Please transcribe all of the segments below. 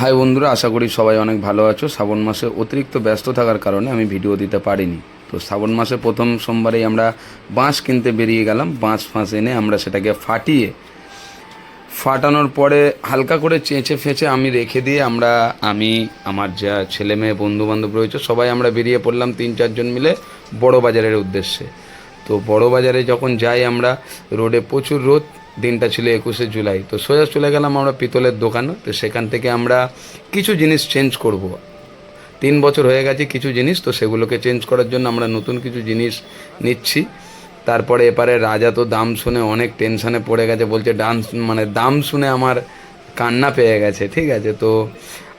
High বন্ধুরা, আশা করি সবাই অনেক ভালো আছো। শ্রাবণ মাসে অতিরিক্ত ব্যস্ত থাকার কারণে আমি ভিডিও দিতে পারিনি। তো শ্রাবণ মাসে প্রথম সোমবারেই আমরা বাঁশ কিনতে বেরিয়ে গেলাম। বাঁশ ফাঁস এনে আমরা সেটাকে ফাটিয়ে, ফাটানোর পরে হালকা করে চেঁচে ফেঁচে আমি রেখে দিয়ে আমরা, আমি, আমার যা ছেলে মেয়ে বন্ধু বান্ধব রয়েছে, সবাই আমরা বেরিয়ে পড়লাম তিন চারজন মিলে বড় বাজারের উদ্দেশ্যে। তো বড় বাজারে যখন যাই আমরা, রোডে প্রচুর রোদ দিনটা ছিল একুশে জুলাই। তো সোজা চলে গেলাম আমরা পিতলের দোকানে। তো সেখান থেকে আমরা কিছু জিনিস চেঞ্জ করব। তিন বছর হয়ে গেছে কিছু জিনিস, তো সেগুলোকে চেঞ্জ করার জন্য আমরা নতুন কিছু জিনিস নিচ্ছি। তারপরে এপারে রাজা তো দাম শুনে অনেক টেনশনে পড়ে গেছে, বলছে ডান্স মানে দাম শুনে আমার কান্না পেয়ে গেছে, ঠিক আছে? তো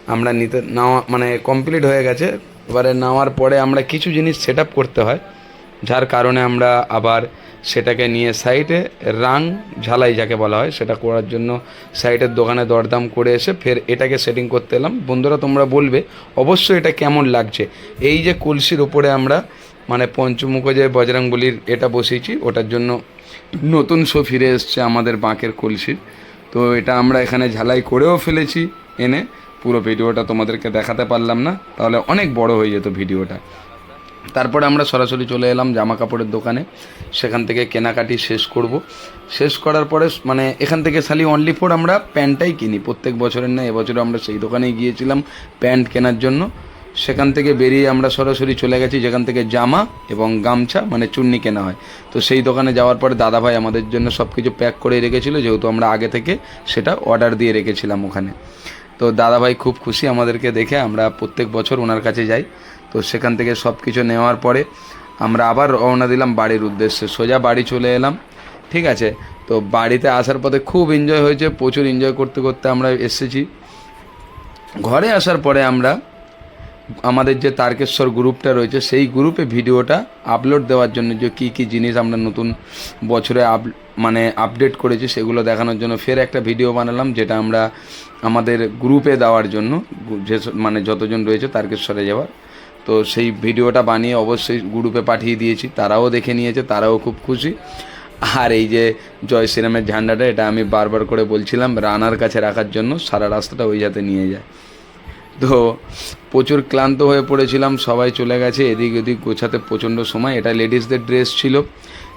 আমরা নিতে, নেওয়া মানে কমপ্লিট হয়ে গেছে। এবারে নেওয়ার পরে আমরা কিছু জিনিস সেট করতে হয়। যার কারণে আমরা আবার সেটাকে নিয়ে সাইডে রাং ঝালাই যাকে বলা হয়, সেটা করার জন্য সাইডের দোকানে দরদাম করে এসে ফের এটাকে সেটিং করতে এলাম। বন্ধুরা, তোমরা বলবে, অবশ্যই এটা কেমন লাগছে? এই যে কলসির ওপরে আমরা মানে পঞ্চমুখ যে বজরংবলির এটা বসিয়েছি, ওটার জন্য নতুন শো ফিরে এসছে আমাদের বাঁকের কলসির। তো এটা আমরা এখানে ঝালাই করেও ফেলেছি এনে। পুরো ভিডিওটা তোমাদেরকে দেখাতে পারলাম না, তাহলে অনেক বড় হয়ে যেত ভিডিওটা। তারপরে আমরা সরাসরি চলে এলাম জামা কাপড়ের দোকানে। সেখান থেকে কেনাকাটি শেষ করব। শেষ করার পরে মানে এখান থেকে খালি অনলি ফোর আমরা প্যান্টটাই কিনি। প্রত্যেক বছরের না এবছরও আমরা সেই দোকানেই গিয়েছিলাম প্যান্ট কেনার জন্য। সেখান থেকে বেরিয়ে আমরা সরাসরি চলে গেছি, যেখান থেকে জামা এবং গামছা মানে চুন্নি কেনা হয়। তো সেই দোকানে যাওয়ার পরে দাদাভাই আমাদের জন্য সব কিছু প্যাক করে রেখেছিল, যেহেতু আমরা আগে থেকে সেটা অর্ডার দিয়ে রেখেছিলাম ওখানে। তো দাদাভাই খুব খুশি আমাদেরকে দেখে, আমরা প্রত্যেক বছর ওনার কাছে যাই। তো সেখান থেকে সব কিছু নেওয়ার পরে আমরা আবার রওনা দিলাম বাড়ির উদ্দেশ্যে। সোজা বাড়ি চলে এলাম, ঠিক আছে? তো বাড়িতে আসার পথে খুব এনজয় হয়েছে, প্রচুর এনজয় করতে করতে আমরা এসেছি। ঘরে আসার পরে আমরা, আমাদের যে তারকেশ্বর গ্রুপটা রয়েছে, সেই গ্রুপে ভিডিওটা আপলোড দেওয়ার জন্য যে কী কী জিনিস আমরা নতুন বছরে আপ মানে আপডেট করেছি, সেগুলো দেখানোর জন্য ফের একটা ভিডিও বানালাম, যেটা আমরা আমাদের গ্রুপে দেওয়ার জন্য, যে মানে যতজন রয়েছে তারকেশ্বরে যাওয়ার। তো সেই ভিডিওটা বানিয়ে অবশ্যই গ্রুপে পাঠিয়ে দিয়েছি। তারাও দেখে নিয়েছে, তারাও খুব খুশি। আর এই যে জয় শ্রীরামের ঝান্ডাটা, এটা আমি বারবার করে বলছিলাম, রানার কাছে রাখার জন্য সারা রাস্তাটা ওই যাতে নিয়ে যায়। তো প্রচুর ক্লান্ত হয়ে পড়েছিলাম, সবাই চলে গেছে, এদিক ওদিক গোছাতে প্রচণ্ড সময়। এটা লেডিসদের ড্রেস ছিল।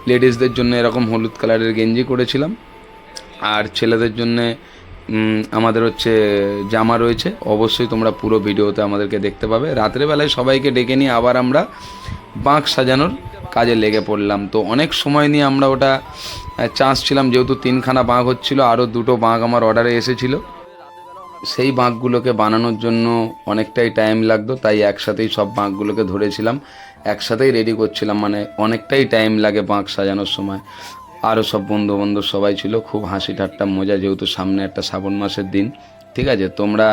লেডিসদের জন্য এরকম হলুদ কালারের গেঞ্জি করেছিলাম। আর ছেলেদের জন্যে আমাদের হচ্ছে জামা রয়েছে। অবশ্যই তোমরা পুরো ভিডিওতে আমাদেরকে দেখতে পাবে। রাত্রেবেলায় সবাইকে ডেকে নিয়ে আবার আমরা বাঁক সাজানোর কাজে লেগে পড়লাম। তো অনেক সময় নিয়ে আমরা ওটা চান্স ছিলাম যেহেতু তিনখানা বাঁক হচ্ছিল, আরও দুটো বাঁক আমার অর্ডারে এসেছিল। সেই বাঁকগুলোকে বানানোর জন্য অনেকটাই টাইম লাগতো। তাই একসাথেই সব বাঁকগুলোকে ধরেছিলাম। একসাথেই রেডি করছিলাম। মানে অনেকটাই টাইম লাগে বাঁক সাজানোর সময়। আরও সব বন্ধু বান্ধব সবাই ছিল, খুব হাসি ঠাট্টা মজা যেহেতু সামনে একটা শ্রাবণ মাসের দিন। ঠিক আছে, তোমরা,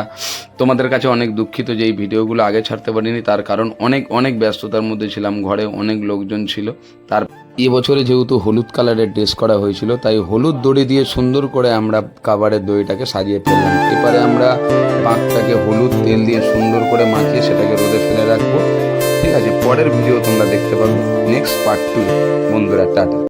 তোমাদের কাছে অনেক দুঃখিত যে এই ভিডিওগুলো আগে ছাড়তে পারিনি, তার কারণ অনেক অনেক ব্যস্ততার মধ্যে ছিলাম, ঘরে অনেক লোকজন ছিল। তার এবছরে যেহেতু হলুদ কালারের ড্রেস করা হয়েছিল, তাই হলুদ দড়ি দিয়ে সুন্দর করে আমরা কাবারের দড়িটাকে সাজিয়ে ফেললাম। এবারে আমরা পাকটাকে হলুদ তেল দিয়ে সুন্দর করে মাখিয়ে সেটাকে রোদে ফেলে রাখব। ঠিক আছে, পরের ভিডিও তোমরা দেখতে পাবে নেক্সট পার্ট টু বন্ধুরা, টাটা।